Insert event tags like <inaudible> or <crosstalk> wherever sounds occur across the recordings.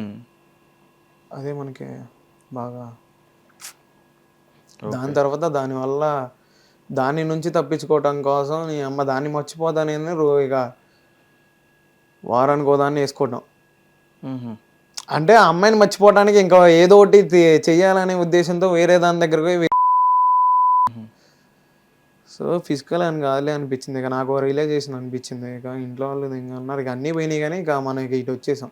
ఉమ్. అదే మనకి బాగా. దాని తర్వాత దానివల్ల దాని నుంచి తప్పించుకోవటం కోసం నీ అమ్మ దాన్ని మర్చిపోతానని రో ఇక వారానికి దాన్ని వేసుకోవటం. ఉహు. అంటే ఆ అమ్మాయిని మర్చిపోవడానికి ఇంకా ఏదో ఒకటి చెయ్యాలనే ఉద్దేశంతో వేరే దాని దగ్గరకు పోయి వే- సో ఫిజికల్ అని కాదులే అనిపించింది. ఇక నాకు రియలైజేషన్ అనిపించింది. ఇక ఇంట్లో వాళ్ళు ఇంకా అన్నారు ఇక అన్నీ పోయినాయి కానీ ఇక మనకి ఇటు వచ్చేసాం.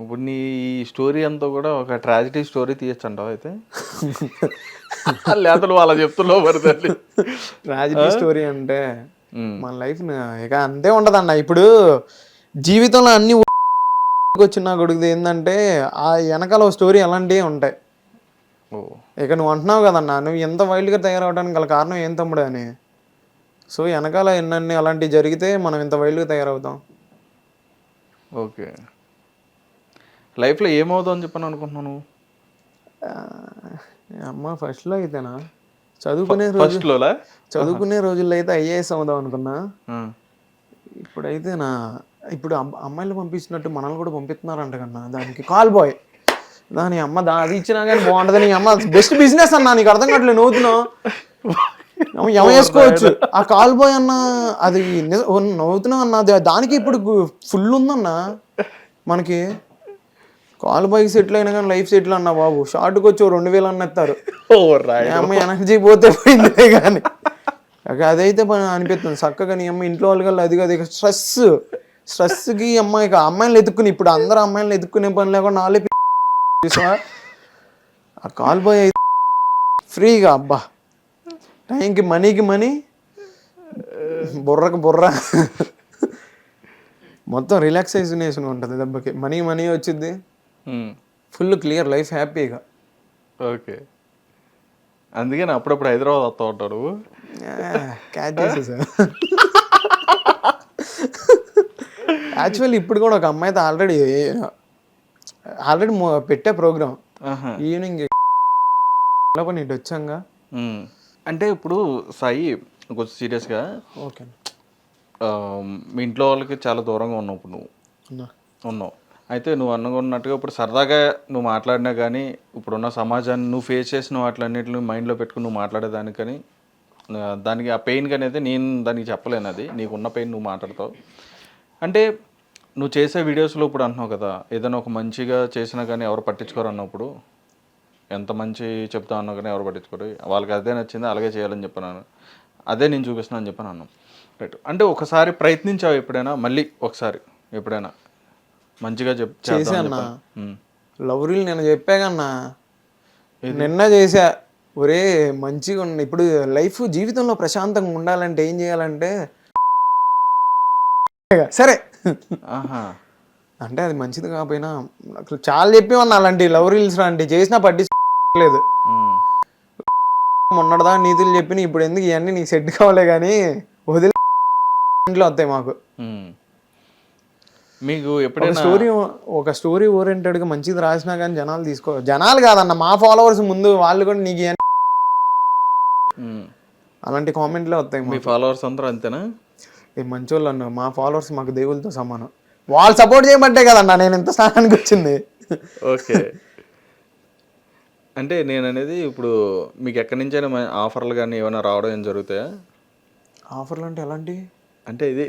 ఇప్పుడు నీ ఈ స్టోరీ అంతా కూడా ఒక ట్రాజిడీ స్టోరీ తీయచ్చు అంటావు అయితే? <laughs> లేతలు వాళ్ళ చెప్తున్నావు మరి తల్లి ట్రాజిడీ స్టోరీ అంటే. మన లైఫ్ ఇక అంతే ఉండదన్న. ఇప్పుడు జీవితంలో అన్ని వచ్చిన కొడుకుది ఏంటంటే ఆ వెనకాల స్టోరీ అలాంటివి ఉంటాయి. ఓ. ఇక నువ్వు అంటున్నావు కదన్నా నువ్వు ఎంత వైల్డ్గా తయారవడానికి గల కారణం ఏం తమ్ముడు అని. సో వెనకాల ఎన్నన్ని అలాంటివి జరిగితే మనం ఇంత వైల్డ్గా తయారవుతాం. ఓకే. లైఫ్లో ఏమవుతావు అని చెప్పని ఆ, అమ్మ ఫస్ట్లో అయితేనా? చదువుకునే రోజు ఫస్ట్లోలా చదువుకునే రోజుల్లో అయితే ఐఏఎస్ అవుదాం అనుకున్నా. ఇప్పుడైతే నా ఇప్పుడు అమ్మ- అమ్మాయిలు పంపించినట్టు మనల్ని కూడా పంపిస్తున్నారంట కన్నా. దానికి కాల్ బాయ్ దాని అమ్మ దా అది ఇచ్చినా కానీ బాగుంటుంది నీ అమ్మ బెస్ట్ బిజినెస్ అన్నా. నీకు అర్థం కావట్లేదు నవ్వుతున్నావు. <laughs> ఎమ వేసుకోవచ్చు ఆ కాల్ బాయ్ అన్న అది నవ్వుతున్నావు అన్న. దానికి ఇప్పుడు ఫుల్ ఉందన్న. మనకి కాల్ బాయ్ సెటిల్ అయినా కానీ లైఫ్ సెటిల్ అన్న బాబు. షార్ట్కి వచ్చి రెండు వేలు అన్న ఎత్తారు అమ్మ ఎనర్జీ పోతే పోయిందే కానీ. అదైతే అనిపిస్తుంది. చక్కగా నీ అమ్మ ఇంట్లో వాళ్ళు అది కాదు. స్ట్రెస్ స్ట్రెస్కి అమ్మ ఇక అమ్మాయిలు ఎత్తుక్కుని ఇప్పుడు అందరు అమ్మాయిలను ఎత్తుక్కునే పని లేకుండా చూసావా? ఆ కాల్ బాయ్ అయితే ఫ్రీగా అబ్బా. టైంకి మనీకి మనీ బుర్రకు బుర్ర. మొత్తం రిలాక్సేషన్ ఉంటుంది దెబ్బకి. మనీ మనీ వచ్చింది. ఫుల్ క్లియర్ లైఫ్ హ్యాపీగా ఓకే అందుకే నా అప్పుడప్పుడు హైదరాబాద్ వస్తా ఉంటాడు క్యాచ్ యాక్చువల్లీ ఇప్పుడు కూడా ఒక అమ్మాయితో ఆల్రెడీ ఆల్రెడీ పెట్టే ప్రోగ్రామ్. ఈవినింగ్ లోపల ఇటు వచ్చాంగా. ఉమ్. అంటే ఇప్పుడు సాయి కొంచెం సీరియస్గా ఓకే మీ ఇంట్లో వాళ్ళకి చాలా దూరంగా ఉన్నావు ఇప్పుడు నువ్వు. ఉన్నావు. అయితే నువ్వు అనుకున్నట్టుగా ఇప్పుడు సరదాగా నువ్వు మాట్లాడినా కానీ ఇప్పుడున్న సమాజాన్ని నువ్వు ఫేస్ చేసిన వాటిలన్నింటిని మైండ్లో పెట్టుకుని నువ్వు మాట్లాడేదానికని కానీ దానికి ఆ పెయిన్ అనేది నేను దానికి చెప్పలేను అది. నీకున్న పెయిన్ నువ్వు మాట్లాడతావు. అంటే నువ్వు చేసే వీడియోస్లో ఇప్పుడు అంటున్నావు కదా ఏదైనా ఒక మంచిగా చేసినా కానీ ఎవరు పట్టించుకోరు అన్నప్పుడు. ఎంత మంచి చెప్తా అన్నా కానీ ఎవరు పట్టించుకోరు. వాళ్ళకి అదే నచ్చింది అలాగే చేయాలని చెప్పినాను అదే నేను చూపిస్తున్నాను అని చెప్పాను అన్నాం రైట్ అంటే ఒకసారి ప్రయత్నించావు ఎప్పుడైనా? మళ్ళీ ఒకసారి ఎప్పుడైనా? మంచిగా చెప్ చేద్దాం అని అన్నా. చెప్పాను. ఉమ్. లవ్ రీల్ నేను చెప్పాగన్నా నిన్న చేసా ఒరే మంచిగా ఉన్న ఇప్పుడు లైఫ్ జీవితంలో ప్రశాంతంగా ఉండాలంటే ఏం చేయాలంటే సరే ఆహా అంటే అది మంచిది కాకపోయినా అసలు చాలా చెప్పేవన్నా అలాంటి లవ్ రీల్స్ లాంటి చేసినా పట్టించుకోలేదు ఉమ్. మొన్నటిదా నీతులు చెప్పిన ఇప్పుడు ఎందుకు ఇవన్నీ నీకు సెట్ కావాలే కానీ వదిలే ఇంట్లో వస్తాయి మాకు. మీకు ఎప్పుడైనా స్టోరీ ఒక స్టోరీ ఓరియంటెడ్గా మంచిది రాసినా కానీ జనాలు తీసుకో జనాలు కాదన్న మా ఫాలోవర్స్ ముందు వాళ్ళు కూడా నీకు. అలాంటి కామెంట్లే వస్తాయి మీ ఫాలోవర్స్ అందరూ అంతేనా? ఏ మంచోళ్ళు అన్న మా ఫాలోవర్స్ మాకు దేవుళ్ళతో సమానం. వాళ్ళు సపోర్ట్ చేయబట్టే కదన్నా నేను ఇంత స్థానానికి వచ్చింది. ఓకే. అంటే నేను అనేది ఇప్పుడు మీకు ఎక్కడి నుంచైనా ఆఫర్లు కానీ ఏమైనా రావడం ఏం జరుగుతాయా? ఆఫర్లు అంటే ఎలాంటి? అంటే ఇది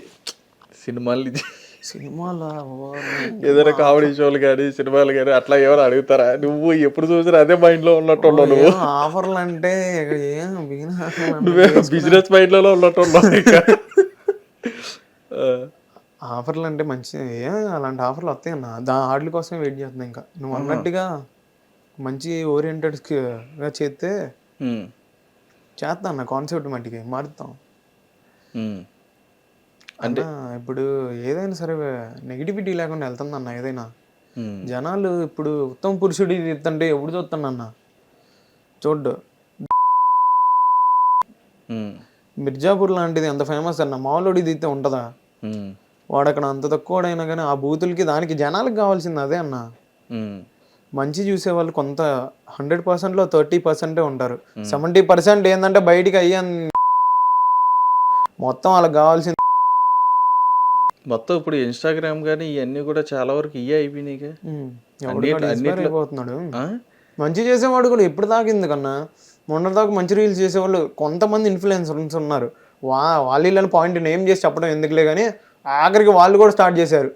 సినిమాలు ఇది- సినిమాల? ఏదైనా కామెడీ షోలు కానీ సినిమాలు కానీ అట్లా ఏమైనా అడుగుతారా? నువ్వు ఎప్పుడు చూసినా అదే మైండ్లో ఉన్నట్టు ఉన్నావు నువ్వు. ఆఫర్లు అంటే నువ్వే బిజినెస్ మైండ్లలో ఉన్నట్టు ఉన్నావు ఇంకా. ఆ, ఆఫర్లు అంటే మంచి ఏం అలాంటి ఆఫర్లు వస్తాయి అన్న. దా ఆటల కోసమే వెయిట్ చేస్తున్నా ఇంకా. నువ్వు అన్నట్టుగా మంచి ఓరియంటెడ్గా చేస్తే చేస్తా అన్న కాన్సెప్ట్ మట్టికి మారుతాం. అంటే ఇప్పుడు ఏదైనా సరే నెగిటివిటీ లేకుండా వెళ్తుంది అన్న ఏదైనా. జనాలు ఇప్పుడు ఉత్తమ పురుషుడి తీస్తుంటే ఎప్పుడు చూస్తానన్న చూడ్డు. మిర్జాపూర్ లాంటిది ఎంత ఫేమస్ అన్న? మామూలుడి తీస్తే ఉంటుందా? వాడు అక్కడ అంత తక్కువడైనా కానీ ఆ బూతులకి దానికి జనాలకు కావాల్సింది అదే అన్న. మంచి చూసే వాళ్ళు కొంత హండ్రెడ్ పర్సెంట్లో థర్టీ పర్సెంటే ఉంటారు. సెవెంటీ పర్సెంట్ ఏంటంటే బయటికి అయ్యా మొత్తం వాళ్ళకి కావాల్సింది మొత్తం ఇప్పుడు ఇన్స్టాగ్రామ్ కానీ ఇవన్నీ కూడా చాలా వరకు ఇవే అయిపోయినాయి. అన్నిట్లో- మంచి చేసేవాడు కూడా ఎప్పుడు దాకా ఎందుకన్నా? మొన్న దాకా మంచి రీల్స్ చేసేవాళ్ళు కొంతమంది ఇన్ఫ్లుయెన్సర్స్ ఉన్నారు. వా వాళ్ళు వీళ్ళని పాయింట్ నేమ్ చేసి చెప్పడం ఎందుకులే కానీ ఆఖరికి వాళ్ళు కూడా స్టార్ట్ చేశారు.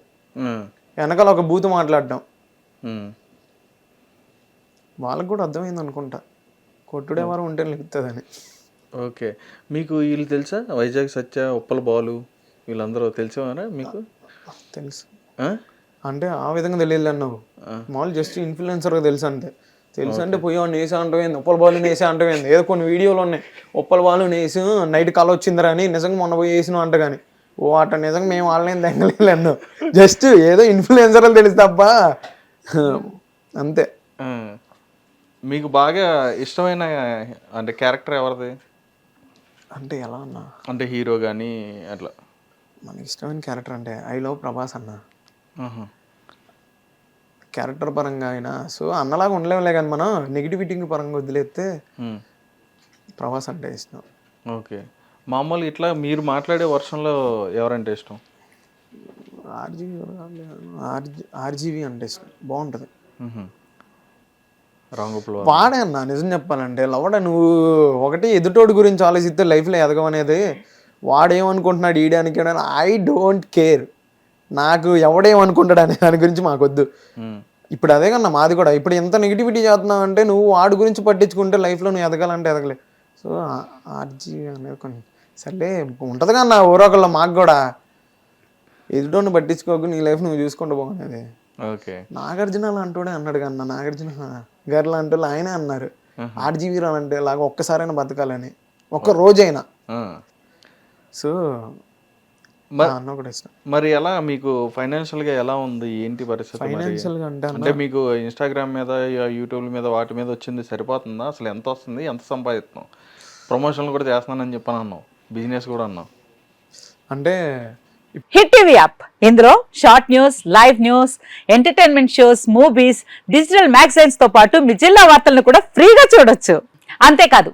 వెనకాల ఒక బూత్ మాట్లాడడం. వాళ్ళకి కూడా అర్థమైంది అనుకుంటా. కొట్టుడే వారం ఉంటే నిలుపుతుందని ఓకే. మీకు వీళ్ళు తెలుసా? వైజాగ్ సత్య ఉప్పల బాలు? వీళ్ళందరూ తెలిసేవారా మీకు? తెలుసు? అంటే ఆ విధంగా తెలియదు అన్నావు. మామూలు జస్ట్ ఇన్ఫ్లుయెన్సర్గా తెలుసు అంతే. తెలుసు అంటే పోయేవాడిని వేసా అంటవేంది? ఉప్పల బాలు వేసా అంటవేంది? ఏదో కొన్ని వీడియోలు ఉన్నాయి. ఉప్పల బాలు వేసి నైట్ కళ వచ్చిందిరా అని నిజంగా మొన్న పోయి వేసిన అంట కానీ. ఓ అట నిజంగా మేము వాళ్ళని తెగలేదు అన్ను జస్ట్ ఏదో ఇన్ఫ్లుయెన్సర్లు తెలుసు తప్ప. అంతే. మీకు బాగా ఇష్టమైన అంటే క్యారెక్టర్ ఎవరిది? అంటే ఎలా అన్నా? అంటే హీరో కానీ అట్లా. మనకి ఇష్టమైన క్యారెక్టర్ అంటే ఐ లవ్ ప్రభాస్ అన్న. క్యారెక్టర్ పరంగా అయినా సో అన్నలాగా ఉండలేములే కానీ మనం నెగిటివిటీ పరంగా వదిలేస్తే. ప్రభాస్ అంటే ఇష్టం. ఓకే. మామూలు ఇట్లా మీరు మాట్లాడే వర్షంలో ఎవరంటే ఇష్టం? ఆర్జీవి ఆర్జీ ఆర్జీవి అంటే ఇష్టం. బాగుంటుంది. వాడే అన్న నిజం చెప్పాలంటే. లవడ నువ్వు ఒకటి ఎదుటోడి గురించి ఆలోచిస్తే లైఫ్లో ఎదగమనేది వాడేమనుకుంటున్నాడు ఈడానికి ఐ డోంట్ కేర్ నాకు ఎవడేమనుకుంటాడు అనే దాని గురించి మాకొద్దు. ఇప్పుడు అదే కన్నా మాది కూడా ఇప్పుడు ఎంత నెగిటివిటీ చేస్తున్నావు అంటే నువ్వు వాడి గురించి పట్టించుకుంటే లైఫ్లో నువ్వు ఎదగాలంటే ఎదగలే. సో ఆర్జీ అనేది కొన్ని సర్లే ఉంటుంది కన్నా ఊరొకళ్ళు మాకు కూడా. ఎదుటోని పట్టించుకోకు నీ లైఫ్ నువ్వు చూసుకుంటూ పోనేది ఓకే. నాగార్జున లాంటోడే అన్నాడు కన్నా నాగార్జున గారు లాంటి వాళ్ళు ఆయనే అన్నారు. ఆర్జీవీ అంటే లాగా ఒక్కసారైనా బతకాలని. ఒక్క రోజైనా. సో మ- అన్న కూడా ఇష్టం మరి ఎలా మీకు ఫైనాన్షియల్గా ఎలా ఉంది ఏంటి పరిస్థితి మరి? ఫైనాన్షియల్గా అంటే అన్న అంటే మీకు ఇన్స్టాగ్రామ్ మీద యూట్యూబ్ మీద వాటి మీద వచ్చింది సరిపోతుందా? అసలు ఎంత వస్తుంది? ఎంత సంపాదిస్తున్నాం ప్రమోషన్లు కూడా చేస్తున్నానని చెప్పని అన్నావు. బిజినెస్ కూడా అన్నావు. అంటే హిట్ టీవీ యాప్. ఇందులో short news live news entertainment shows movies digital మ్యాగజైన్స్తో పాటు మీ జిల్లా వార్తలను కూడా ఫ్రీగా చూడొచ్చు. అంతేకాదు